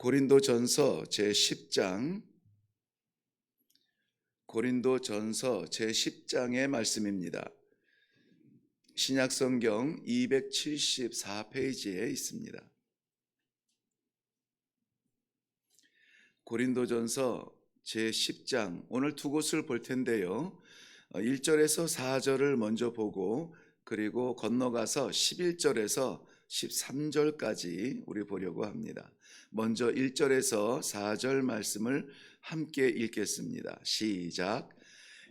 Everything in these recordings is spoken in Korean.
고린도전서 제 10장 고린도전서 제 10장의 말씀입니다. 신약 성경 274페이지에 있습니다. 고린도전서 제 10장 오늘 두 곳을 볼 텐데요. 1절에서 4절을 먼저 보고 그리고 건너가서 11절에서 13절까지 우리 보려고 합니다. 먼저 1절에서 4절 말씀을 함께 읽겠습니다. 시작.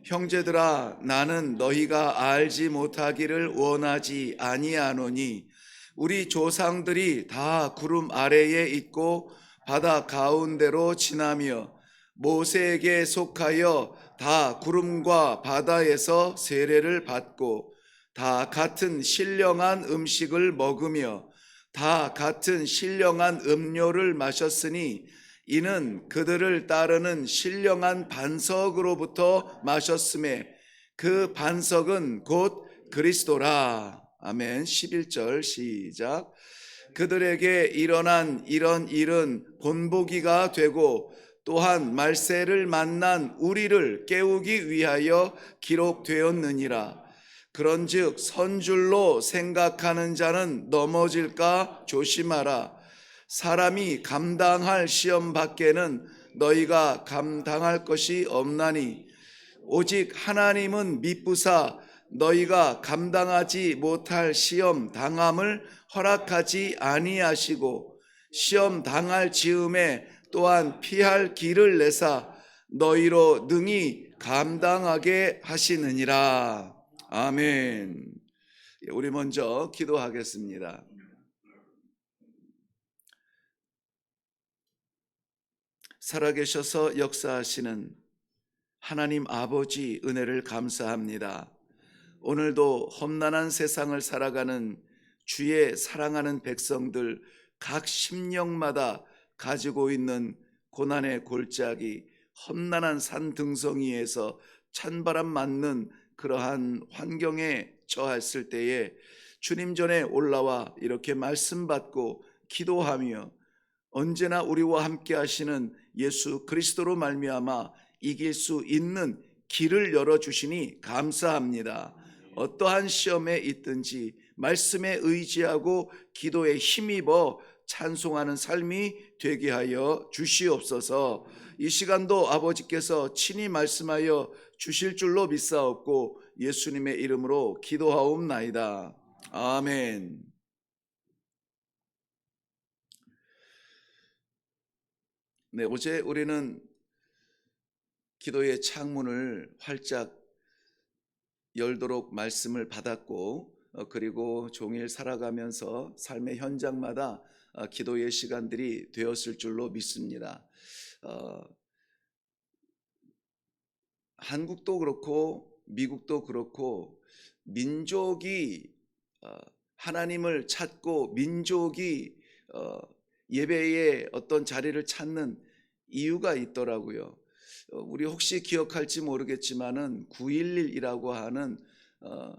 형제들아 나는 너희가 알지 못하기를 원하지 아니하노니 우리 조상들이 다 구름 아래에 있고 바다 가운데로 지나며 모세에게 속하여 다 구름과 바다에서 세례를 받고 다 같은 신령한 음식을 먹으며 다 같은 신령한 음료를 마셨으니 이는 그들을 따르는 신령한 반석으로부터 마셨음에 그 반석은 곧 그리스도라. 아멘. 11절 시작. 그들에게 일어난 이런 일은 본보기가 되고 또한 말세를 만난 우리를 깨우기 위하여 기록되었느니라. 그런즉 선줄로 생각하는 자는 넘어질까 조심하라. 사람이 감당할 시험 밖에는 너희가 감당할 것이 없나니 오직 하나님은 미쁘사 너희가 감당하지 못할 시험 당함을 허락하지 아니하시고 시험 당할 즈음에 또한 피할 길을 내사 너희로 능히 감당하게 하시느니라. 아멘. 우리 먼저 기도하겠습니다. 살아계셔서 역사하시는 하나님 아버지 은혜를 감사합니다. 오늘도 험난한 세상을 살아가는 주의 사랑하는 백성들 각 심령마다 가지고 있는 고난의 골짜기, 험난한 산 등성이에서 찬바람 맞는 그러한 환경에 처했을 때에 주님 전에 올라와 이렇게 말씀 받고 기도하며 언제나 우리와 함께 하시는 예수 그리스도로 말미암아 이길 수 있는 길을 열어 주시니 감사합니다. 어떠한 시험에 있든지 말씀에 의지하고 기도에 힘입어 찬송하는 삶이 되게 하여 주시옵소서. 이 시간도 아버지께서 친히 말씀하여 주실 줄로 믿사옵고 예수님의 이름으로 기도하옵나이다. 아멘. 네, 어제 우리는 기도의 창문을 활짝 열도록 말씀을 받았고 어, 그리고 종일 살아가면서 삶의 현장마다 어, 기도의 시간들이 되었을 줄로 믿습니다. 어, 한국도 그렇고 미국도 그렇고 민족이 어, 하나님을 찾고 민족이 어, 예배의 어떤 자리를 찾는 이유가 있더라고요. 어, 우리 혹시 기억할지 모르겠지만은 9.11이라고 하는 어,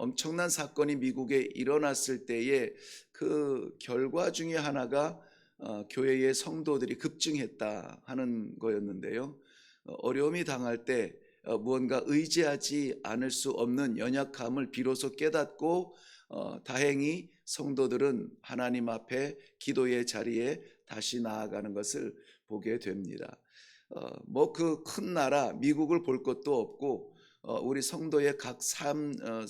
엄청난 사건이 미국에 일어났을 때에 그 결과 중에 하나가 어, 교회의 성도들이 급증했다 하는 거였는데요. 어, 어려움이 당할 때 어, 무언가 의지하지 않을 수 없는 연약함을 비로소 깨닫고 어, 다행히 성도들은 하나님 앞에 기도의 자리에 다시 나아가는 것을 보게 됩니다. 어, 뭐그 큰 나라 미국을 볼 것도 없고 어, 우리 성도의 각 삶, 어,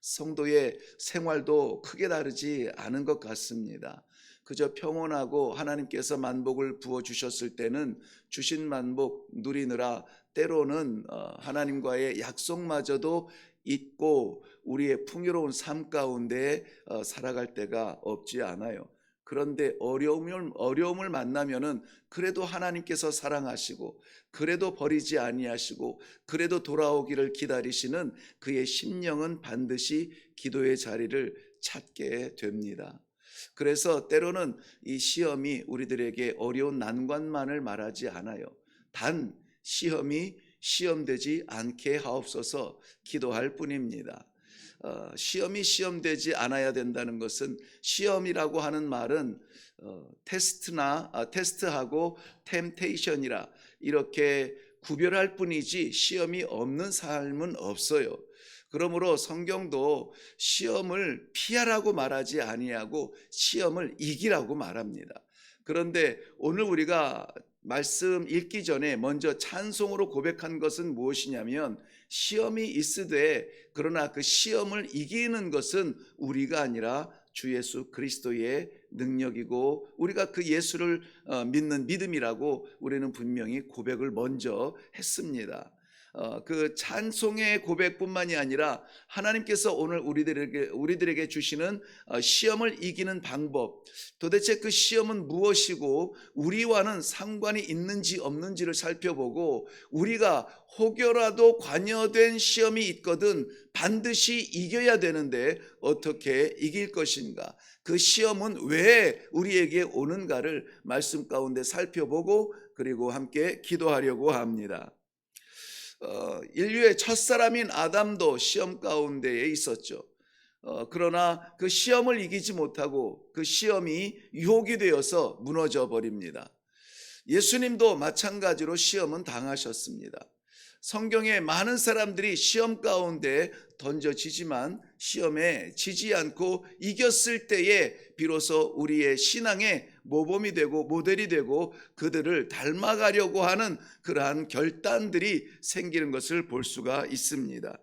성도의 생활도 크게 다르지 않은 것 같습니다. 그저 평온하고 하나님께서 만복을 부어 주셨을 때는 주신 만복 누리느라 때로는 어, 하나님과의 약속마저도 잊고 우리의 풍요로운 삶 가운데 어, 살아갈 때가 없지 않아요. 그런데 어려움을 어려움을 만나면은 그래도 하나님께서 사랑하시고 그래도 버리지 아니하시고 그래도 돌아오기를 기다리시는 그의 심령은 반드시 기도의 자리를 찾게 됩니다. 그래서 때로는 이 시험이 우리들에게 어려운 난관만을 말하지 않아요. 단 시험이 시험되지 않게 하옵소서 기도할 뿐입니다. 어, 시험이 시험되지 않아야 된다는 것은 시험이라고 하는 말은 어, 테스트나 아, 테스트하고 템테이션이라 이렇게 구별할 뿐이지 시험이 없는 삶은 없어요. 그러므로 성경도 시험을 피하라고 말하지 아니하고 시험을 이기라고 말합니다. 그런데 오늘 우리가 말씀 읽기 전에 먼저 찬송으로 고백한 것은 무엇이냐면 시험이 있으되 그러나 그 시험을 이기는 것은 우리가 아니라 주 예수 그리스도의 능력이고 우리가 그 예수를 어, 믿는 믿음이라고 우리는 분명히 고백을 먼저 했습니다. 어, 그 찬송의 고백뿐만이 아니라 하나님께서 오늘 우리들에게 우리들에게 주시는 어, 시험을 이기는 방법, 도대체 그 시험은 무엇이고 우리와는 상관이 있는지 없는지를 살펴보고 우리가 혹여라도 관여된 시험이 있거든 반드시 이겨야 되는데 어떻게 이길 것인가? 그 시험은 왜 우리에게 오는가를 말씀 가운데 살펴보고 그리고 함께 기도하려고 합니다. 어, 인류의 첫사람인 아담도 시험 가운데에 있었죠. 어, 그러나 그 시험을 이기지 못하고 그 시험이 유혹이 되어서 무너져 버립니다. 예수님도 마찬가지로 시험은 당하셨습니다. 성경에 많은 사람들이 시험 가운데 던져지지만 시험에 지지 않고 이겼을 때에 비로소 우리의 신앙의 모범이 되고 모델이 되고 그들을 닮아가려고 하는 그러한 결단들이 생기는 것을 볼 수가 있습니다.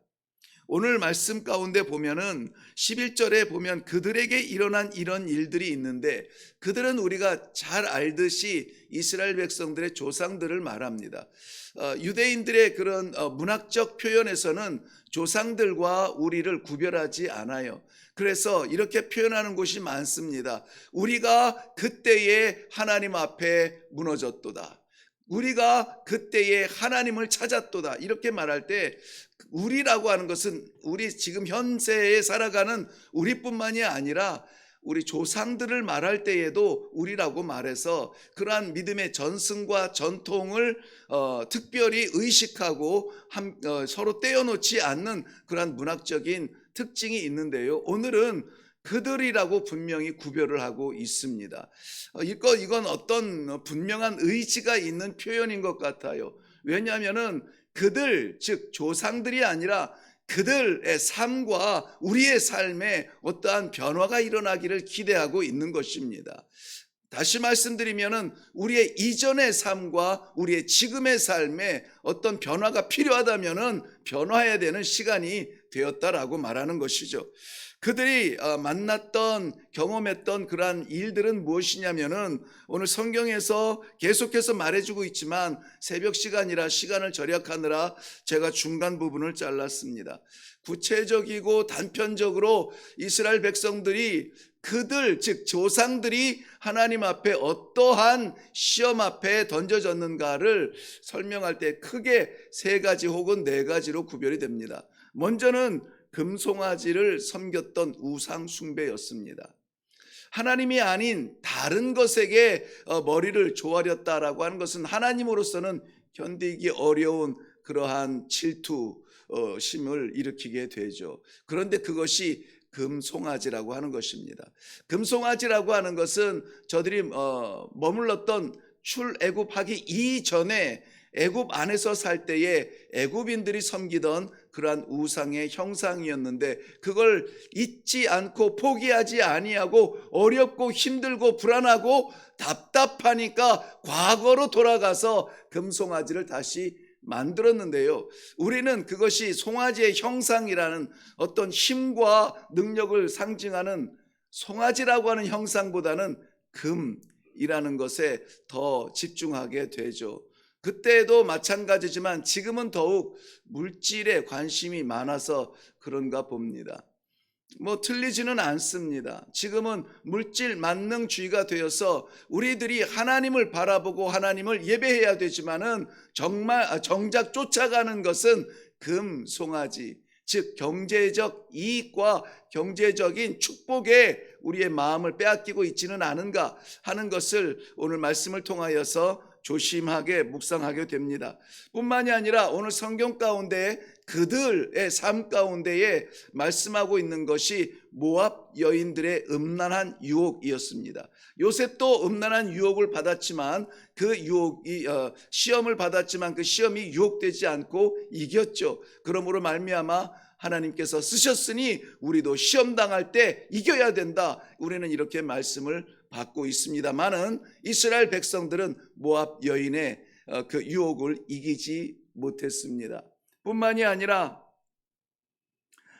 오늘 말씀 가운데 보면은 11절에 보면 그들에게 일어난 이런 일들이 있는데 그들은 우리가 잘 알듯이 이스라엘 백성들의 조상들을 말합니다. 어, 유대인들의 그런 어, 문학적 표현에서는 조상들과 우리를 구별하지 않아요. 그래서 이렇게 표현하는 곳이 많습니다. 우리가 그때에 하나님 앞에 무너졌도다. 우리가 그때에 하나님을 찾았도다. 이렇게 말할 때 우리라고 하는 것은 우리 지금 현세에 살아가는 우리뿐만이 아니라 우리 조상들을 말할 때에도 우리라고 말해서 그러한 믿음의 전승과 전통을 어, 특별히 의식하고 한, 어, 서로 떼어놓지 않는 그러한 문학적인 특징이 있는데요. 오늘은 그들이라고 분명히 구별을 하고 있습니다. 어, 이거 이건 어떤 분명한 의지가 있는 표현인 것 같아요. 왜냐하면은 그들 즉 조상들이 아니라 그들의 삶과 우리의 삶에 어떠한 변화가 일어나기를 기대하고 있는 것입니다. 다시 말씀드리면은 우리의 이전의 삶과 우리의 지금의 삶에 어떤 변화가 필요하다면은 변화해야 되는 시간이 되었다라고 말하는 것이죠. 그들이 어, 만났던 경험했던 그러한 일들은 무엇이냐면은 오늘 성경에서 계속해서 말해주고 있지만 새벽 시간이라 시간을 절약하느라 제가 중간 부분을 잘랐습니다. 구체적이고 단편적으로 이스라엘 백성들이 그들 즉 조상들이 하나님 앞에 어떠한 시험 앞에 던져졌는가를 설명할 때 크게 세 가지 혹은 네 가지로 구별이 됩니다. 먼저는 금송아지를 섬겼던 우상 숭배였습니다. 하나님이 아닌 다른 것에게 어, 머리를 조아렸다라고 하는 것은 하나님으로서는 견디기 어려운 그러한 질투 어, 심을 일으키게 되죠. 그런데 그것이 금송아지라고 하는 것입니다. 금송아지라고 하는 것은 저들이 어, 머물렀던 출애굽하기 이전에 애굽 안에서 살 때에 애굽인들이 섬기던 그러한 우상의 형상이었는데 그걸 잊지 않고 포기하지 아니하고 어렵고 힘들고 불안하고 답답하니까 과거로 돌아가서 금송아지를 다시 만들었는데요. 우리는 그것이 송아지의 형상이라는 어떤 힘과 능력을 상징하는 송아지라고 하는 형상보다는 금이라는 것에 더 집중하게 되죠. 그때도 마찬가지지만 지금은 더욱 물질에 관심이 많아서 그런가 봅니다. 뭐 틀리지는 않습니다. 지금은 물질 만능주의가 되어서 우리들이 하나님을 바라보고 하나님을 예배해야 되지만은 정말 아, 정작 쫓아가는 것은 금 송아지 즉 경제적 이익과 경제적인 축복에 우리의 마음을 빼앗기고 있지는 않은가 하는 것을 오늘 말씀을 통하여서 조심하게 묵상하게 됩니다. 뿐만이 아니라 오늘 성경 가운데 그들의 삶 가운데에 말씀하고 있는 것이 모압 여인들의 음란한 유혹이었습니다. 요셉도 음란한 유혹을 받았지만 그 유혹이 어, 시험을 받았지만 그 시험이 유혹되지 않고 이겼죠. 그러므로 말미암아 하나님께서 쓰셨으니 우리도 시험 당할 때 이겨야 된다. 우리는 이렇게 말씀을 받고 있습니다만은 이스라엘 백성들은 모압 여인의 어, 그 유혹을 이기지 못했습니다. 뿐만이 아니라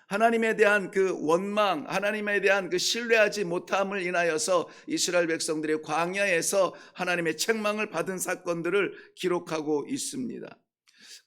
하나님에 대한 그 원망, 하나님에 대한 그 신뢰하지 못함을 인하여서 이스라엘 백성들의 광야에서 하나님의 책망을 받은 사건들을 기록하고 있습니다.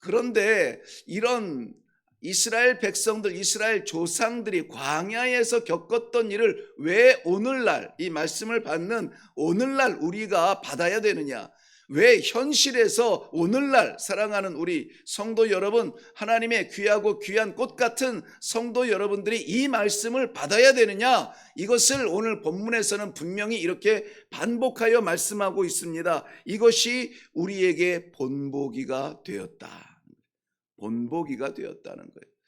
그런데 이런 이스라엘 백성들, 이스라엘 조상들이 광야에서 겪었던 일을 왜 오늘날 이 말씀을 받는 오늘날 우리가 받아야 되느냐? 왜 현실에서 오늘날 사랑하는 우리 성도 여러분, 하나님의 귀하고 귀한 꽃 같은 성도 여러분들이 이 말씀을 받아야 되느냐? 이것을 오늘 본문에서는 분명히 이렇게 반복하여 말씀하고 있습니다. 이것이 우리에게 본보기가 되었다. 본보기가 되었다는 거예요.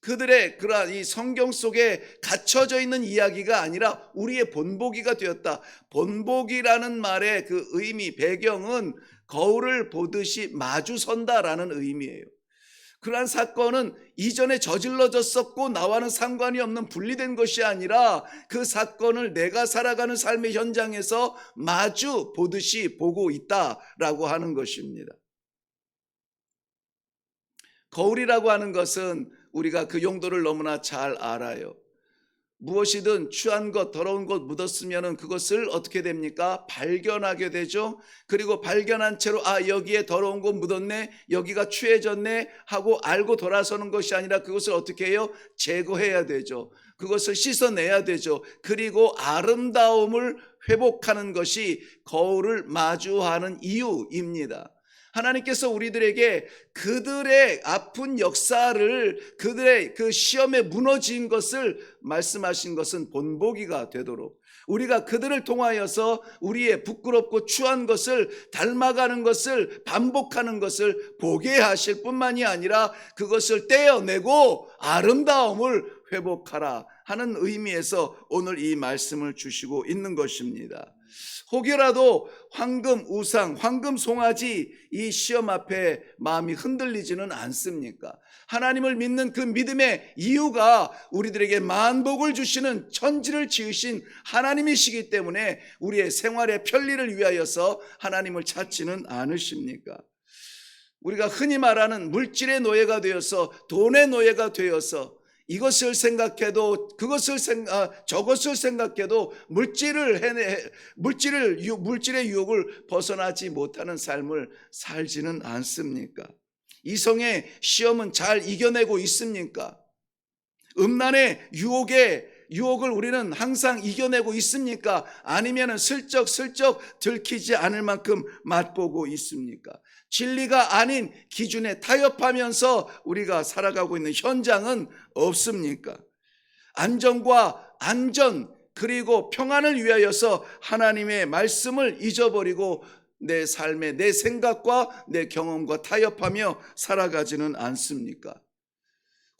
그들의 그러한 이 성경 속에 갇혀져 있는 이야기가 아니라 우리의 본보기가 되었다. 본보기라는 말의 그 의미, 배경은 거울을 보듯이 마주 선다라는 의미예요. 그러한 사건은 이전에 저질러졌었고 나와는 상관이 없는 분리된 것이 아니라 그 사건을 내가 살아가는 삶의 현장에서 마주 보듯이 보고 있다라고 하는 것입니다. 거울이라고 하는 것은 우리가 그 용도를 너무나 잘 알아요. 무엇이든 추한 것, 더러운 것 묻었으면 그것을 어떻게 됩니까? 발견하게 되죠. 그리고 발견한 채로 아, 여기에 더러운 것 묻었네, 여기가 추해졌네 하고 알고 돌아서는 것이 아니라 그것을 어떻게 해요? 제거해야 되죠. 그것을 씻어내야 되죠. 그리고 아름다움을 회복하는 것이 거울을 마주하는 이유입니다. 하나님께서 우리들에게 그들의 아픈 역사를 그들의 그 시험에 무너진 것을 말씀하신 것은 본보기가 되도록 우리가 그들을 통하여서 우리의 부끄럽고 추한 것을 닮아가는 것을 반복하는 것을 보게 하실 뿐만이 아니라 그것을 떼어내고 아름다움을 회복하라 하는 의미에서 오늘 이 말씀을 주시고 있는 것입니다. 혹여라도 황금 우상, 황금 송아지 이 시험 앞에 마음이 흔들리지는 않습니까? 하나님을 믿는 그 믿음의 이유가 우리들에게 만복을 주시는 천지를 지으신 하나님이시기 때문에 우리의 생활의 편리를 위하여서 하나님을 찾지는 않으십니까? 우리가 흔히 말하는 물질의 노예가 되어서 돈의 노예가 되어서 이것을 생각해도 그것을 생각 저것을 생각해도 물질을 해내 물질을 유, 물질의 유혹을 벗어나지 못하는 삶을 살지는 않습니까? 이성의 시험은 잘 이겨내고 있습니까? 음란의 유혹에 유혹을 우리는 항상 이겨내고 있습니까? 아니면은 슬쩍 슬쩍 들키지 않을 만큼 맛보고 있습니까? 진리가 아닌 기준에 타협하면서 우리가 살아가고 있는 현장은 없습니까? 안정과 안전 그리고 평안을 위하여서 하나님의 말씀을 잊어버리고 내 삶의 내 생각과 내 경험과 타협하며 살아가지는 않습니까?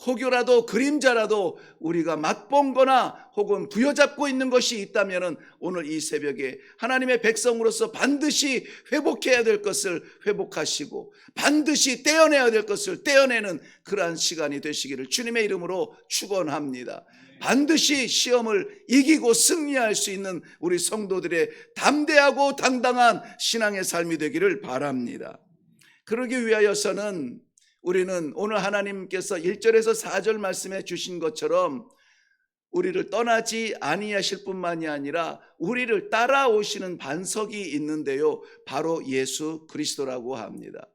혹여라도 그림자라도 우리가 맛본 거나 혹은 부여잡고 있는 것이 있다면 오늘 이 새벽에 하나님의 백성으로서 반드시 회복해야 될 것을 회복하시고 반드시 떼어내야 될 것을 떼어내는 그러한 시간이 되시기를 주님의 이름으로 축원합니다. 반드시 시험을 이기고 승리할 수 있는 우리 성도들의 담대하고 당당한 신앙의 삶이 되기를 바랍니다. 그러기 위하여서는 우리는 오늘 하나님께서 1절에서 4절 말씀해 주신 것처럼 우리를 떠나지 아니하실 뿐만이 아니라 우리를 따라오시는 반석이 있는데요. 바로 예수 그리스도라고 합니다.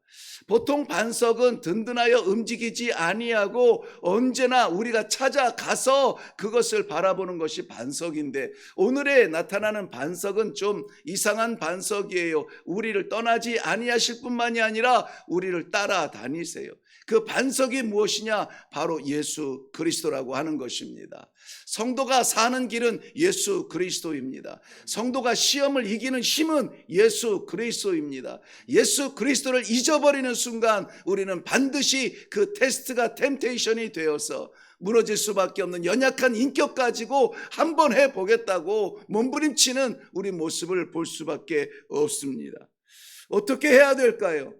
보통 반석은 든든하여 움직이지 아니하고 언제나 우리가 찾아가서 그것을 바라보는 것이 반석인데 오늘에 나타나는 반석은 좀 이상한 반석이에요. 우리를 떠나지 아니하실 뿐만이 아니라 우리를 따라다니세요. 그 반석이 무엇이냐? 바로 예수 그리스도라고 하는 것입니다. 성도가 사는 길은 예수 그리스도입니다. 성도가 시험을 이기는 힘은 예수 그리스도입니다. 예수 그리스도를 잊어 버리는 순간 우리는 반드시 그 테스트가 템테이션이 되어서 무너질 수밖에 없는 연약한 인격 가지고 한번 해 보겠다고 몸부림치는 우리 모습을 볼 수밖에 없습니다. 어떻게 해야 될까요?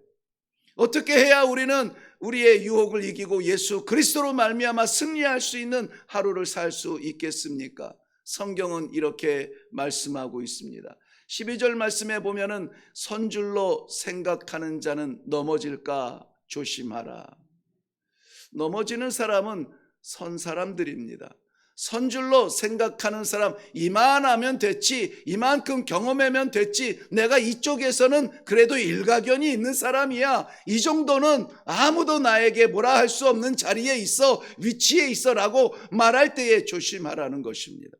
어떻게 해야 우리는 우리의 유혹을 이기고 예수 그리스도로 말미암아 승리할 수 있는 하루를 살 수 있겠습니까? 성경은 이렇게 말씀하고 있습니다. 12절 말씀에 보면은 선줄로 생각하는 자는 넘어질까 조심하라. 넘어지는 사람은 선 사람들입니다. 선줄로 생각하는 사람 이만하면 됐지 이만큼 경험하면 됐지 내가 이쪽에서는 그래도 일가견이 있는 사람이야 이 정도는 아무도 나에게 뭐라 할 수 없는 자리에 있어 위치에 있어라고 말할 때에 조심하라는 것입니다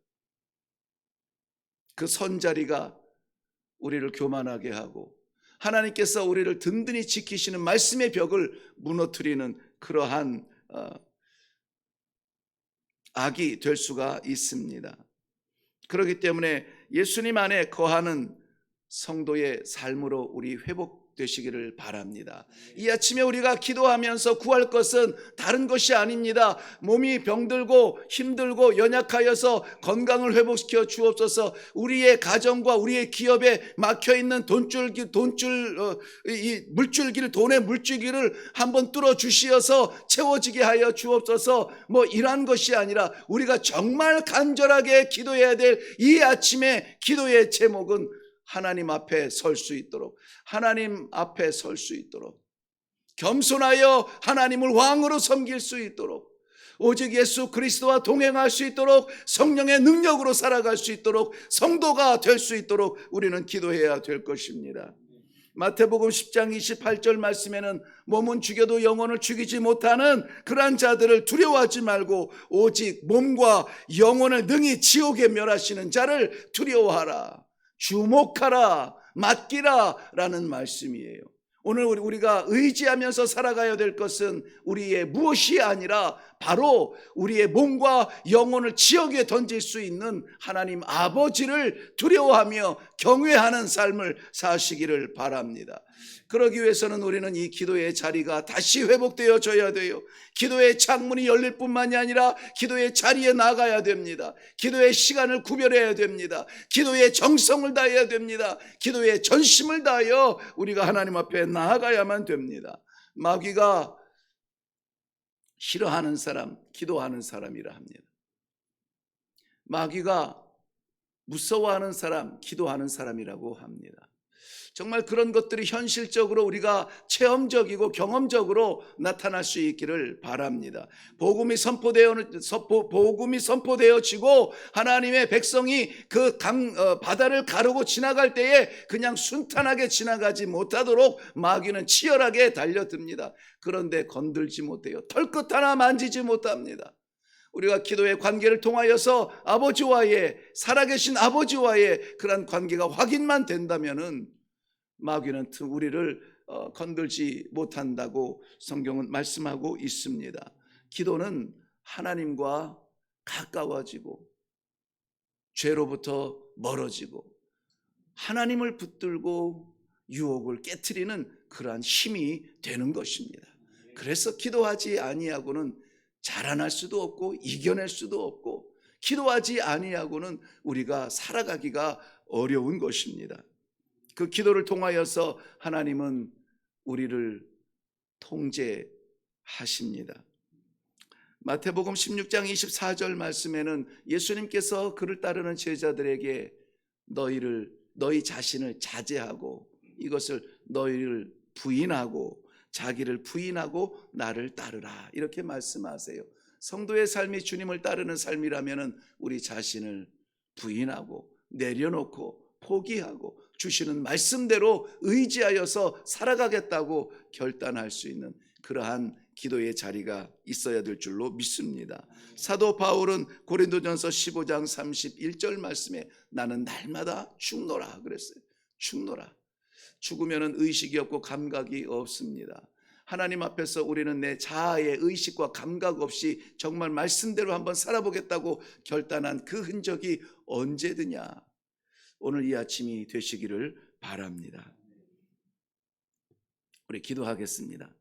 그 선자리가 우리를 교만하게 하고 하나님께서 우리를 든든히 지키시는 말씀의 벽을 무너뜨리는 그러한 어, 악이 될 수가 있습니다. 그렇기 때문에 예수님 안에 거하는 성도의 삶으로 우리 회복 되시기를 바랍니다. 이 아침에 우리가 기도하면서 구할 것은 다른 것이 아닙니다. 몸이 병들고 힘들고 연약하여서 건강을 회복시켜 주옵소서. 우리의 가정과 우리의 기업에 막혀 있는 돈줄기 돈줄 어, 이 물줄기를 돈의 물줄기를 한번 뚫어 주시어서 채워지게 하여 주옵소서. 뭐 이러한 것이 아니라 우리가 정말 간절하게 기도해야 될 이 아침에 기도의 제목은 하나님 앞에 설 수 있도록 하나님 앞에 설 수 있도록 겸손하여 하나님을 왕으로 섬길 수 있도록 오직 예수 그리스도와 동행할 수 있도록 성령의 능력으로 살아갈 수 있도록 성도가 될 수 있도록 우리는 기도해야 될 것입니다. 마태복음 10장 28절 말씀에는 몸은 죽여도 영혼을 죽이지 못하는 그러한 자들을 두려워하지 말고 오직 몸과 영혼을 능히 지옥에 멸하시는 자를 두려워하라. 주목하라, 맡기라 라는 말씀이에요. 오늘 우리가 의지하면서 살아가야 될 것은 우리의 무엇이 아니라 바로 우리의 몸과 영혼을 지옥에 던질 수 있는 하나님 아버지를 두려워하며 경외하는 삶을 사시기를 바랍니다. 그러기 위해서는 우리는 이 기도의 자리가 다시 회복되어져야 돼요. 기도의 창문이 열릴 뿐만이 아니라 기도의 자리에 나가야 됩니다. 기도의 시간을 구별해야 됩니다. 기도의 정성을 다해야 됩니다. 기도의 전심을 다하여 우리가 하나님 앞에 나아가야만 됩니다. 마귀가 싫어하는 사람, 기도하는 사람이라 합니다. 마귀가 무서워하는 사람, 기도하는 사람이라고 합니다. 정말 그런 것들이 현실적으로 우리가 체험적이고 경험적으로 나타날 수 있기를 바랍니다. 복음이 선포되어 복음이 선포되어지고 하나님의 백성이 그 강, 어, 바다를 가르고 지나갈 때에 그냥 순탄하게 지나가지 못하도록 마귀는 치열하게 달려듭니다. 그런데 건들지 못해요. 털끝 하나 만지지 못합니다. 우리가 기도의 관계를 통하여서 아버지와의 살아계신 아버지와의 그러한 관계가 확인만 된다면은 마귀는 우리를 어, 건들지 못한다고 성경은 말씀하고 있습니다. 기도는 하나님과 가까워지고 죄로부터 멀어지고 하나님을 붙들고 유혹을 깨뜨리는 그러한 힘이 되는 것입니다. 그래서 기도하지 아니하고는 자라날 수도 없고 이겨낼 수도 없고 기도하지 아니하고는 우리가 살아가기가 어려운 것입니다. 그 기도를 통하여서 하나님은 우리를 통제하십니다. 마태복음 16장 24절 말씀에는 예수님께서 그를 따르는 제자들에게 너희를 너희 자신을 자제하고 이것을 너희를 부인하고 자기를 부인하고 나를 따르라 이렇게 말씀하세요. 성도의 삶이 주님을 따르는 삶이라면은 우리 자신을 부인하고 내려놓고 포기하고 주시는 말씀대로 의지하여서 살아가겠다고 결단할 수 있는 그러한 기도의 자리가 있어야 될 줄로 믿습니다. 사도 바울은 고린도전서 15장 31절 말씀에 나는 날마다 죽노라 그랬어요. 죽노라. 죽으면은 의식이 없고 감각이 없습니다. 하나님 앞에서 우리는 내 자아의 의식과 감각 없이 정말 말씀대로 한번 살아보겠다고 결단한 그 흔적이 언제드냐? 오늘 이 아침이 되시기를 바랍니다. 우리 기도하겠습니다.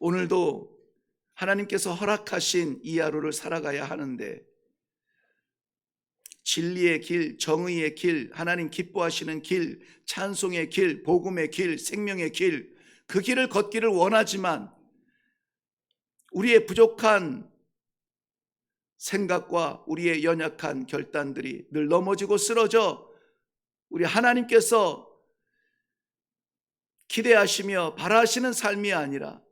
오늘도 하나님께서 허락하신 이 하루를 살아가야 하는데 진리의 길, 정의의 길, 하나님 기뻐하시는 길, 찬송의 길, 복음의 길, 생명의 길, 그 길을 걷기를 원하지만 우리의 부족한 생각과 우리의 연약한 결단들이 늘 넘어지고 쓰러져 우리 하나님께서 기대하시며 바라시는 삶이 아니라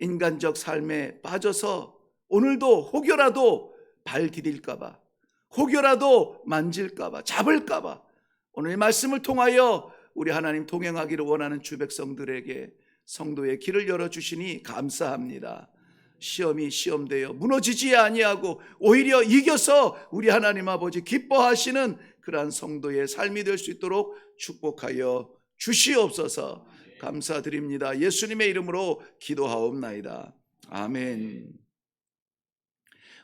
인간적 삶에 빠져서 오늘도 혹여라도 발 디딜까봐, 혹여라도 만질까봐, 잡을까봐 오늘 이 말씀을 통하여 우리 하나님 동행하기를 원하는 주 백성들에게 성도의 길을 열어주시니 감사합니다. 시험이 시험되어 무너지지 아니하고 오히려 이겨서 우리 하나님 아버지 기뻐하시는 그러한 성도의 삶이 될 수 있도록 축복하여 주시옵소서. 감사드립니다. 예수님의 이름으로 기도하옵나이다. 아멘.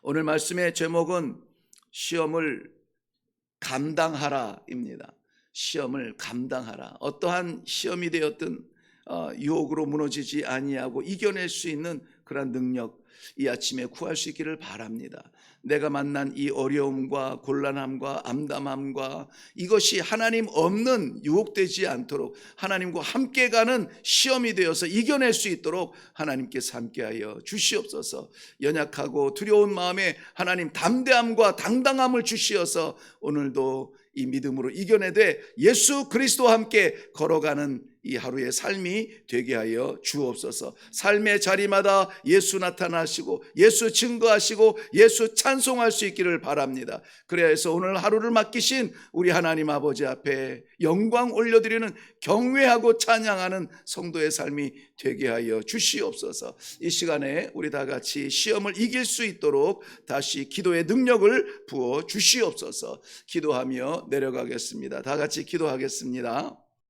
오늘 말씀의 제목은 시험을 감당하라입니다. 시험을 감당하라. 어떠한 시험이 되었든 어, 유혹으로 무너지지 아니하고 이겨낼 수 있는 그러한 능력 이 아침에 구할 수 있기를 바랍니다. 내가 만난 이 어려움과 곤란함과 암담함과 이것이 하나님 없는 유혹되지 않도록 하나님과 함께 가는 시험이 되어서 이겨낼 수 있도록 하나님께서 함께하여 주시옵소서. 연약하고 두려운 마음에 하나님 담대함과 당당함을 주시어서 오늘도 이 믿음으로 이겨내되 예수 그리스도와 함께 걸어가는 이 하루의 삶이 되게 하여 주옵소서. 삶의 자리마다 예수 나타나시고 예수 증거하시고 예수 찬송할 수 있기를 바랍니다. 그래야 해서 오늘 하루를 맡기신 우리 하나님 아버지 앞에 영광 올려드리는 경외하고 찬양하는 성도의 삶이 되게 하여 주시옵소서. 이 시간에 우리 다 같이 시험을 이길 수 있도록 다시 기도의 능력을 부어 주시옵소서. 기도하며 내려가겠습니다. 다 같이 기도하겠습니다.